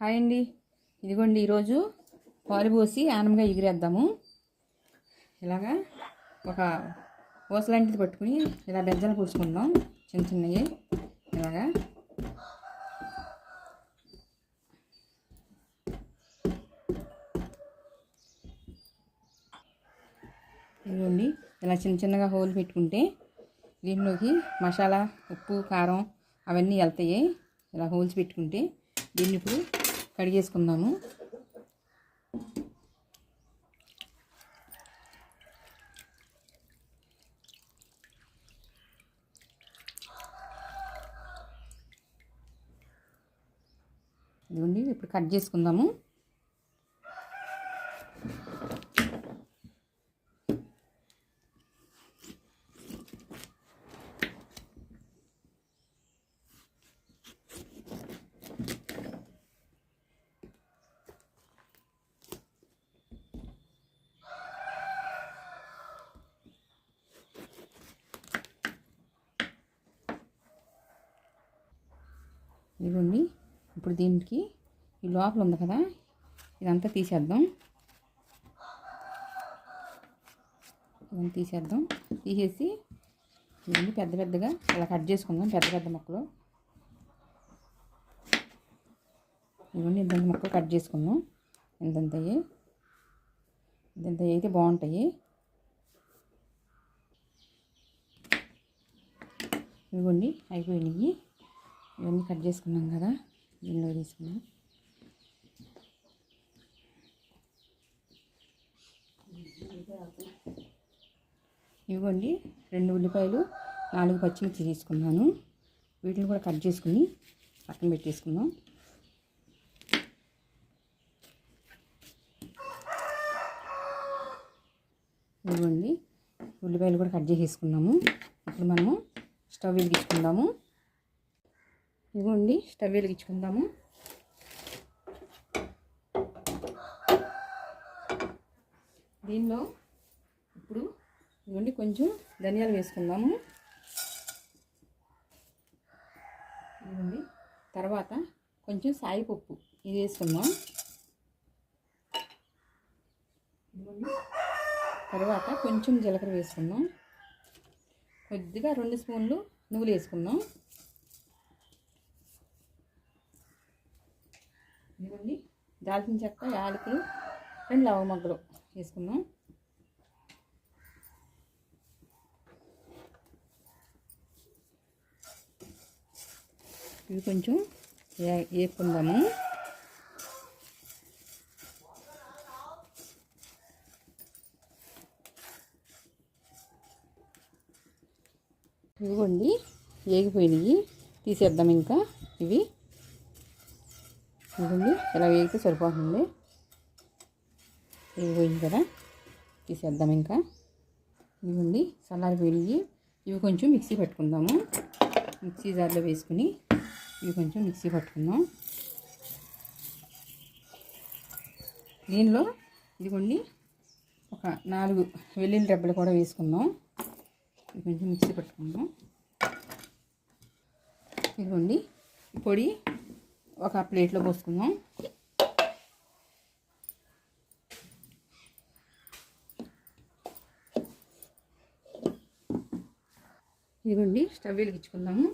Hi అండి. ఇదిగోండి ఈరోజు పాలు పోసి ఆనంగా ఎగిరేద్దాము. ఇలాగా ఒక ఊస లాంటిది పట్టుకుని ఇలా బెజ్జలు పూసుకుందాం చిన్న చిన్నవి. ఇలాగా. ఇదిగోండి ఇలా చిన్న చిన్నగా హోల్ పెట్టుకుంటే దీనిలోకి మసాలా ఉప్పు కారం అవన్నీ వెళ్తాయి. ఇలా హోల్స్ పెట్టుకుంటే దీన్ని ఇప్పుడు కడిగేసుకుందాము. ఇదిగోండి ఇప్పుడు కట్ చేసుకుందాము. ఇదిగోండి ఇప్పుడు దీనికి ఈ లోపల ఉంది కదా ఇదంతా తీసేద్దాం. ఇదంతా తీసేద్దాం. తీసేసి ఇవన్నీ పెద్ద పెద్దగా ఇలా కట్ చేసుకుందాం పెద్ద పెద్ద మొక్కలు. ఇవన్నీ ఇద్దరు మొక్కలు కట్ చేసుకుందాం. ఇంతంత ఇంతంత అయితే బాగుంటాయి. ఇదిగోండి అయిపోయినాయి. ఇవన్నీ కట్ చేసుకున్నాం కదా దీనిలో తీసుకున్నాం ఇవ్వండి రెండు ఉల్లిపాయలు నాలుగు పచ్చిమిర్చి తీసుకున్నాను. వీటిని కూడా కట్ చేసుకుని పక్కన పెట్టేసుకుందాం. ఇవ్వండి ఉల్లిపాయలు కూడా కట్ చేసేసుకున్నాము. ఇప్పుడు మనము స్టవ్ వెలిగించుకుందాము. ఇదిగోండి స్టవ్ వెలిగించుకుందాము. దీనిలో ఇప్పుడు ఇదిగోండి కొంచెం ధనియాలు వేసుకుందాము. ఇదిగోండి తర్వాత కొంచెం సాయిపప్పు ఇది వేసుకుందాం. తర్వాత కొంచెం జీలకర్ర వేసుకుందాం. కొద్దిగా రెండు స్పూన్లు నువ్వులు వేసుకుందాం ఇదిగోండి దాల్చిన చెక్క యాలకులు రెండు లవ మొగ్గలు వేసుకున్నాం ఇవి కొంచెం వేపుకుందాము. ఇవ్వండి వేగిపోయినాయి తీసేద్దాం ఇంకా ఇవి. ఇదిగోండి ఇలా వేగితే సరిపోతుంది. ఇవి పోయింది కదా తీసేద్దాం ఇంకా. ఇదిగోండి చల్లారిపోయినాయి ఇవి కొంచెం మిక్సీ పెట్టుకుందాము. మిక్సీ జార్లో వేసుకుని ఇవి కొంచెం మిక్సీ పట్టుకుందాం. దీనిలో ఇదిగోండి ఒక నాలుగు వెల్లుల్లి రెబ్బలు కూడా వేసుకుందాం. ఇవి కొంచెం మిక్సీ పట్టుకుందాం. ఇదిగోండి పొడి ఒక ప్లేట్లో పోసుకుందాం. ఇదిగోండి స్టవ్ వెలిగించుకుందాము.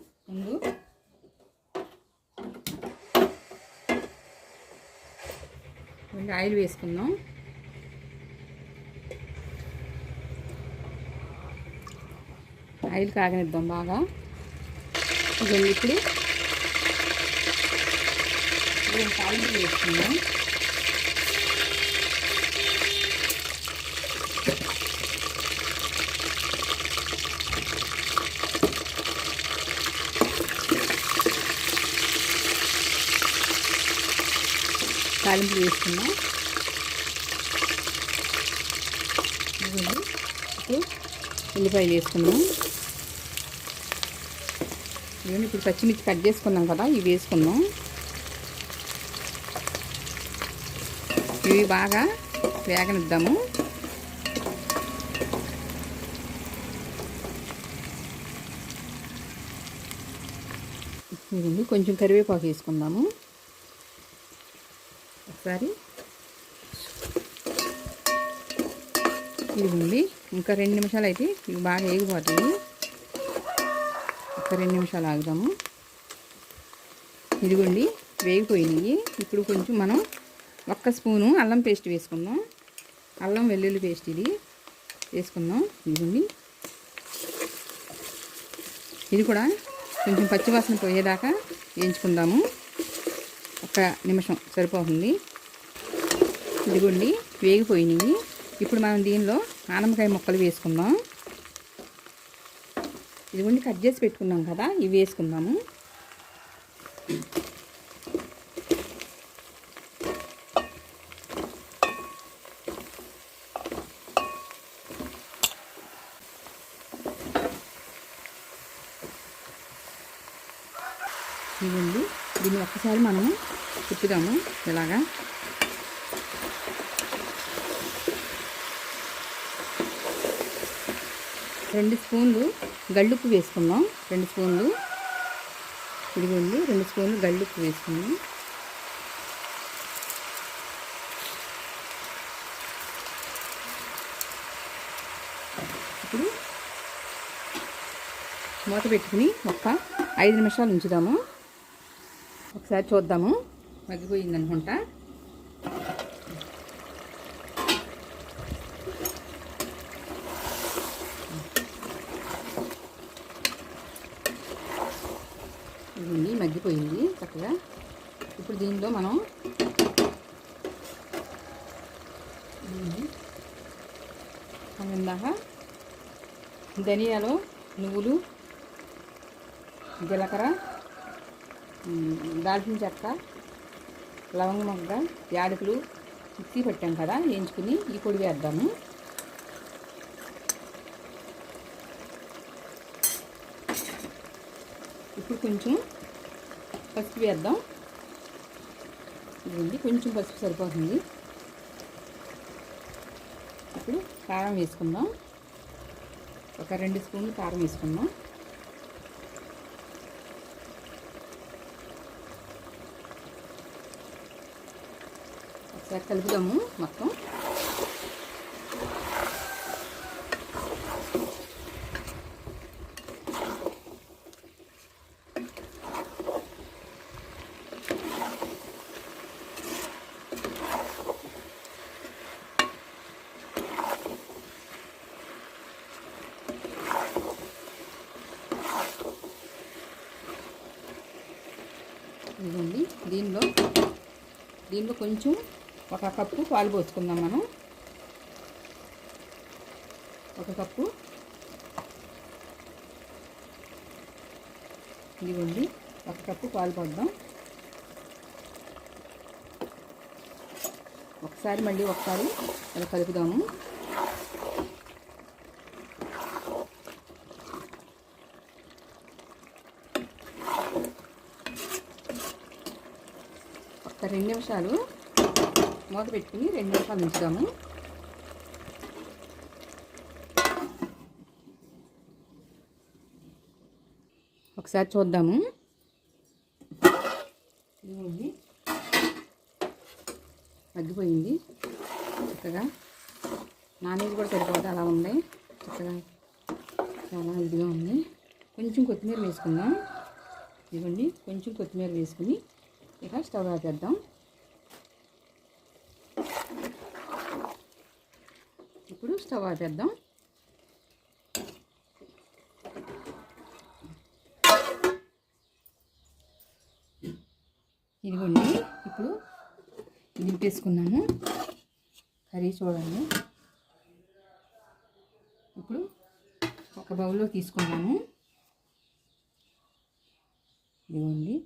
ముందు ఆయిల్ వేసుకుందాం. ఆయిల్ కాగనిద్దాం బాగా. ఇదండి ఇప్పుడు ఇప్పుడు తాలింపు వేసుకుందాం తాలింపు వేసుకున్నాం ఇప్పుడు ఉల్లిపాయలు వేసుకున్నాం ఇవన్నీ ఇప్పుడు పచ్చిమిర్చి కట్ చేసుకున్నాం కదా ఇవి వేసుకున్నాం. ఇవి బాగా వేగనిద్దాము. ఇదిగోండి కొంచెం కరివేపాకు వేసుకుందాము. ఒకసారి. ఇదిగోండి ఇంకా రెండు నిమిషాలు అయితే ఇవి బాగా వేగిపోతాయి ఒక రెండు నిమిషాలు ఆగుదాము. ఇదిగోండి వేగిపోయినాయి. ఇప్పుడు కొంచెం మనం ఒక్క స్పూను అల్లం పేస్ట్ వేసుకుందాం. అల్లం వెల్లుల్లి పేస్ట్ ఇది వేసుకుందాం. ఇదిగోండి. ఇది కూడా కొంచెం పచ్చివాసన పోయేదాకా వేయించుకుందాము. ఒక నిమిషం సరిపోతుంది. ఇదిగోండి వేగిపోయినాయి. ఇప్పుడు మనం దీనిలో ఆనమకాయ ముక్కలు వేసుకుందాం. ఇదిగోండి కట్ చేసి పెట్టుకున్నాం కదా ఇవి వేసుకుందాము ఇదిగోండి దీన్ని ఒక్కసారి మనము తిప్పుదాము ఇలాగా. రెండు స్పూన్లు గళ్ళుప్పు వేసుకుందాం. రెండు స్పూన్లు ఇదిగోండి రెండు స్పూన్లు గళ్ళుప్పు వేసుకున్నాం ఇప్పుడు మూత పెట్టుకుని ఒక్క ఐదు నిమిషాలు ఉంచుదాము. ఒకసారి చూద్దాము. మగ్గిపోయింది అనుకుంటా. ఇదిగోండి మగ్గిపోయింది చక్కగా. ఇప్పుడు దీనిలో మనం ఇందాక ధనియాలు నువ్వులు జీలకర్ర దాల్చిన చెక్క లవంగ మొగ్గ యాలకులు మిక్సీ పెట్టాం కదా వేయించుకుని ఈ పొడి వేద్దాము. ఇప్పుడు కొంచెం పసుపు వేద్దాం. ఇదండి కొంచెం పసుపు సరిపోతుంది. ఇప్పుడు కారం వేసుకుందాం. ఒక రెండు స్పూన్లు కారం వేసుకుందాం. ఒకసారి కలుపుదాము మొత్తం. ఇదిగోండి దీనిలో దీనిలో కొంచెం ఒక కప్పు పాలు పోసుకుందాం మనం. ఒక కప్పు. ఇదిగోండి ఒక కప్పు పాలు పోద్దాం. ఒకసారి మళ్ళీ ఒకసారి అలా కలుపుదాము. ఒక రెండు నిమిషాలు మూత పెట్టుకుని రెండు నిమిషాలు ఉంచుదాము. ఒకసారి చూద్దాము. ఇదిగోండి. మగ్గిపోయింది. చక్కగా నానేది కూడా సరిపోతే అలా ఉంది. చక్కగా చాలా ఇదిగా ఉంది. కొంచెం కొత్తిమీర వేసుకుందాం. ఇదిగోండి కొంచెం కొత్తిమీర వేసుకుని ఇక స్టవ్ ఆపేద్దాం. ఇప్పుడు చేద్దాం ఇదిగోండి ఇప్పుడు దింపేసుకున్నాము. కర్రీ చూడండి. ఇప్పుడు ఒక బౌల్లో తీసుకున్నాము. ఇదిగోండి.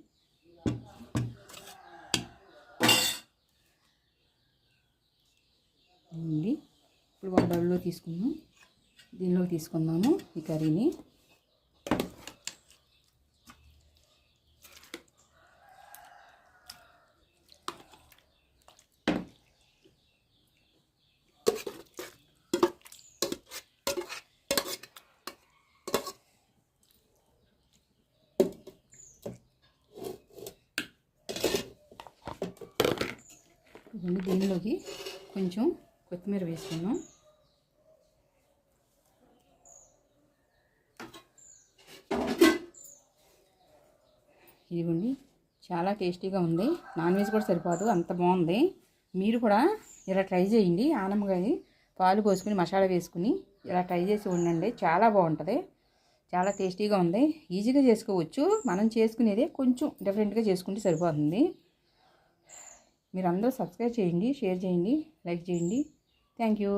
తీసుకుందాం. దీనిలో తీసుకుందాము ఈ కర్రీని. దీనిలోకి కొంచెం కొత్తిమీర వేసుకున్నాం చాలా టేస్టీగా ఉంది. నాన్ వెజ్ కూడా సరిపోదు అంత బాగుంది. మీరు కూడా ఇలా ట్రై చేయండి. ఆనమ్మగాయ పాలు పోసుకుని మసాలా వేసుకుని ఇలా ట్రై చేసి ఉండండి. చాలా బాగుంటుంది. చాలా టేస్టీగా ఉంది. ఈజీగా చేసుకోవచ్చు. మనం చేసుకునేదే కొంచెం డిఫరెంట్గా చేసుకుంటే సరిపోతుంది. మీరు అందరూ సబ్స్క్రైబ్ చేయండి షేర్ చేయండి లైక్ చేయండి. Thank you.